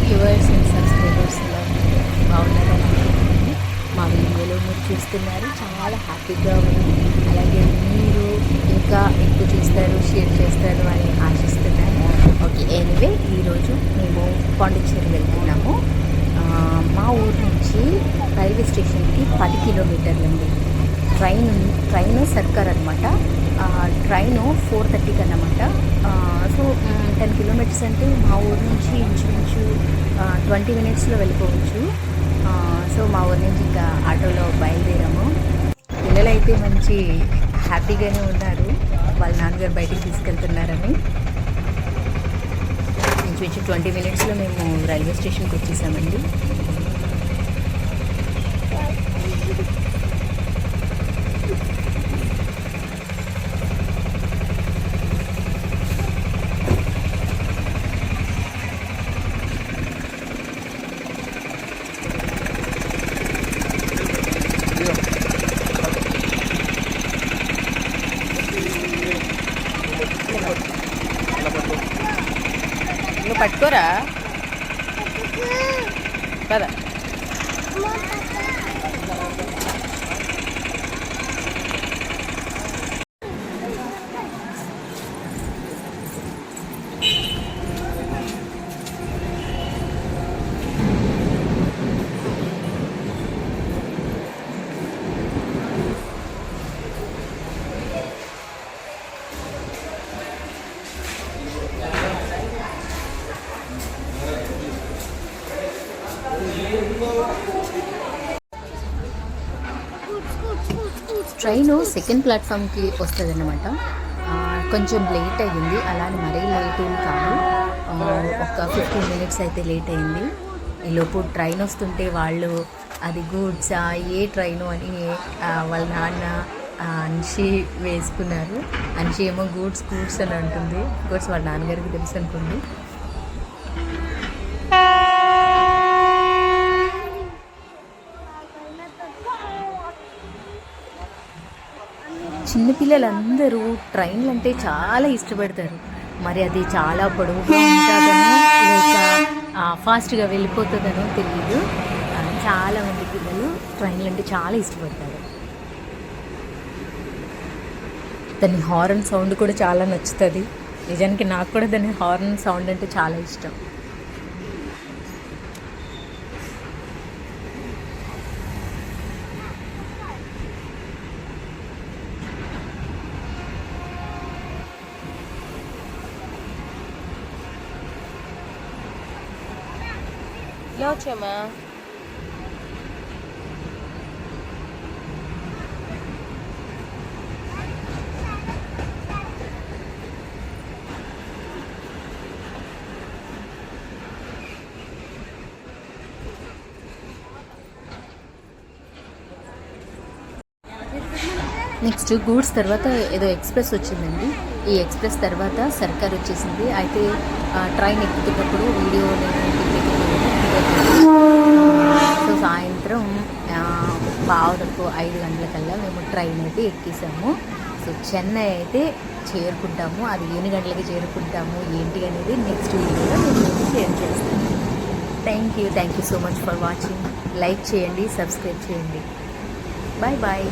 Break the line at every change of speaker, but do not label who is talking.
Viewers and subscribers బాగున్నారని మా వీడియోలో మీరు చూస్తున్నారు. చాలా హ్యాపీగా ఉంది. అలాగే మీరు ఇంకా ఎక్కువ చూస్తారు షేర్ చేస్తారు అని ఆశిస్తున్నాను. ఓకే ఎనివే ఈరోజు మేము పాండిచ్చేరి వెళ్తున్నాము. మా ఊరు నుంచి రైల్వే స్టేషన్కి పది కిలోమీటర్లు ఉంది ట్రైన్ ట్రైన్ సర్కార్ అనమాట ట్రైన్ ఫోర్ థర్టీకి అన్నమాట సో టెన్ కిలోమీటర్స్ అంటే మా ఊరు నుంచి ఇంచుమించు ట్వంటీ మినిట్స్లో వెళ్ళిపోవచ్చు. సో మా ఊరు నుంచి ఇంకా ఆటోలో బయలుదేరాము. పిల్లలైతే మంచి హ్యాపీగానే ఉన్నారు. వాళ్ళ నాన్నగారు బయటికి తీసుకెళ్తున్నారని. ఇంచుమించు ట్వంటీ మినిట్స్లో మేము రైల్వే స్టేషన్కి వచ్చేసామండి. నువ్వు పట్టుకోరా. కదా ట్రైన్ సెకండ్ ప్లాట్ఫామ్కి వస్తుంది అనమాట కొంచెం లేట్ అయ్యింది. అలానే మరీ లేట్ ఏం కాదు. ఒక ఫిఫ్టీన్ మినిట్స్ అయితే లేట్ అయింది ఈలోపు ట్రైన్ వస్తుంటే వాళ్ళు అది గూడ్సా ఏ ట్రైను? అని వాళ్ళ నాన్న అన్షి వేసుకున్నారు. అన్షి ఏమో గూడ్స్ గూడ్స్ అని అంటుంది. గూడ్స్ వాళ్ళ నాన్నగారికి తెలుసు అనుకోండి. చిన్నపిల్లలందరూ ట్రైన్లు అంటే చాలా ఇష్టపడతారు. మరి అది చాలా పొడవుగా ఉంటుందనో లేక ఫాస్ట్గా వెళ్ళిపోతుందనో తెలియదు చాలామంది చాలా మంది పిల్లలు ట్రైన్లు అంటే చాలా ఇష్టపడతారు. దాని హార్న్ సౌండ్ కూడా చాలా నచ్చుతుంది. నిజానికి నాకు కూడా దాని హార్న్ సౌండ్ అంటే చాలా ఇష్టం.
ఇలా వచ్చామా
నెక్స్ట్ గూడ్స్ తర్వాత ఏదో ఎక్స్ప్రెస్ వచ్చిందండి. ఈ ఎక్స్ప్రెస్ తర్వాత సర్కార్ వచ్చేసింది. అయితే ట్రైన్ ఎక్కుతున్నప్పుడు వీడియో సో సాయంత్రం బావులకు ఐదు గంటలకల్లా మేము ట్రైన్ అయితే ఎక్కేసాము. సో చెన్నై అయితే చేరుకుంటాము. అది ఎన్ని గంటలకి చేరుకుంటాము ఏంటి అనేది నెక్స్ట్ వీడియోలో మేము షేర్ చేస్తాము thank you thank you so much for watching like చేయండి సబ్స్క్రైబ్ చేయండి. Bye bye